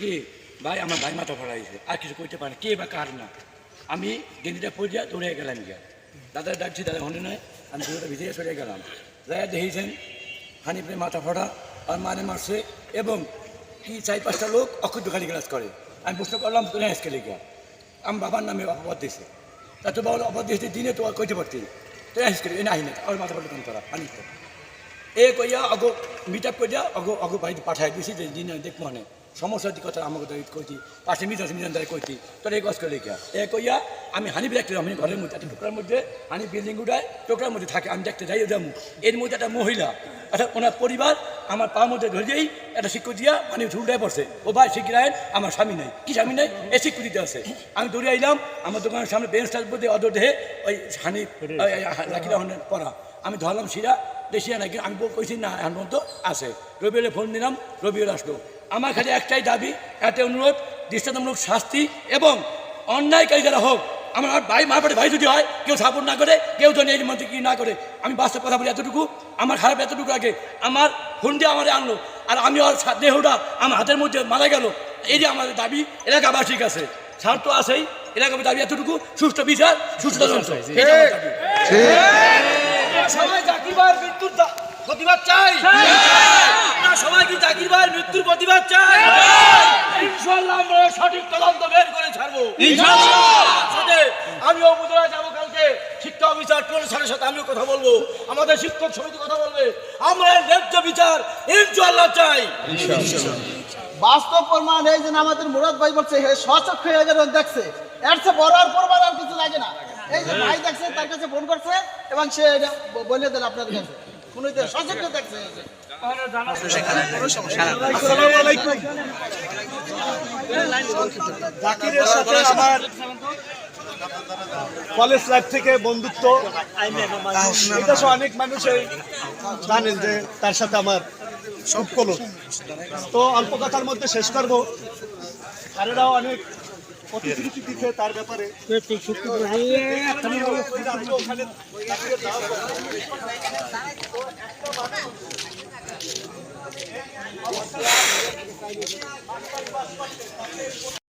কি ভাই, আমার ভাই মাথা ফড়া আর কিছু করতে পারে কে বা কার না। আমি গেঞ্জিটা পড়ে দৌড়ে গেলাম গিয়া। দাদা ডাকছি দাদা হনে নয় আমি দৌড়ে ভিতরে চলে গেলাম। যাই দেখেছেন, হানিফের মাথা ফড়া, আর মানে মারছে, এবং কি চার পাঁচটা লোক অক্ষুদ্র খালি গ্লাস করে। আমি প্রশ্ন করলাম, তোরা আজকে গিয়া আমার বাবার নামে অপবাদ দিয়েছে তা তো বাবার অপবাদ দিয়েছে, দিনে তো আর কইতে পারতি। তো আজকে এনে আহিনে আর মাথা ফটা করা হানিফ এ কইয়া অগো মিট আপ করিয়া অগো অগো বাড়িতে পাঠাই দিছি যে দিন দেখ মানে সমস্যার দিকে কথা আমাকে তো কইতি পাশে মিজান মিজান দ্বারা কইতি তোর এই করে লেখা এ কইয়া আমি হানি দেখতে আমি ঘরের মধ্যে একটা টোকরার মধ্যে হানি বিল্ডিং উঠায় টোকরার মধ্যে থাকে আমি দেখতে যাই যাব এর মধ্যে একটা মহিলা অর্থাৎ ওনার পরিবার আমার পা মধ্যে ধরেই একটা শিক্ষক দিয়া মানে ঝুলটায় পড়ছে ও ভাই শিখিরায়ন আমার স্বামী নেই কি স্বামী নেই এ স্বীকৃতিতে আছে আমি দৌড়ে আইলাম আমার দোকানের সামনে বেঞ্চটার মধ্যে অদর দেহে ওই হানি লাকিরা পড়া আমি ধরলাম শিরা দেশিয়া নাকি আমি কইছি না এখন পর্যন্ত আছে। রবিউলে ফোন দিলাম রবিউল আসলো। আমার খালি একটাই দাবি একটা অনুরোধ দৃষ্টান্তমূলক শাস্তি এবং অন্যায়কারী যারা হোক আমার ভাই মারপেটে ভাই যদি হয় কেউ সাপোর্ট না করে কেউ যদি এই মন্ত্রী কি না করে আমি বাস্তব কথা বলি এতটুকু আমার খারাপ এতটুকু আগে আমার হুন্ডে আমার আনলো আর আমি ওর দেহটা আমার হাতের মধ্যে মারা গেল এই যে আমাদের দাবি এলাকাবাসিক আছে? ছাড় তো আছেই এলাকাবাসী দাবি এতটুকু সুষ্ঠু বিচার সুষ্ঠু তদন্ত দাবি। সবাই জাকির মৃত্যুর প্রতিবাদ চাই। না সবাই কি জাকির মৃত্যুর প্রতিবাদ চাই? ইনশাল্লাহ আমরা সঠিক তদন্ত বের করে ছাড়বো। সাথে আমিও উপজেলায় যাব কালকে। শিক্ষা অফিসার প্রশাসনের সাথে আমিও কথা বলব। আমাদের শিক্ষক সমিতি কথা বলবে। আমরা ন্যায্য বিচার ইনশাল্লাহ চাই। বাস্তব প্রমাণ এই যে আমাদের মুরাদ ভাই বলছে হে সচক্ষে হয়ে দেখছে। এর চেয়ে বড় আর প্রমাণ আর কিছু লাগে না। এই যে ভাই দেখছে তার কাছে ফোন করছে এবং সে এটা বলে দিল আপনাদের কাছে। শুনিতে সচক্ষে দেখছে। জাকিরের সাথে আমার কলেজ লাইফ থেকে বন্ধুত্ব। এটা অনেক মানুষই জানেন যে তার সাথে আমার সব কলস তো অল্প কথার মধ্যে শেষ করব। স্যারেরাও অনেক প্রতিশ্রুতি দিচ্ছে তার ব্যাপারে। ওখানে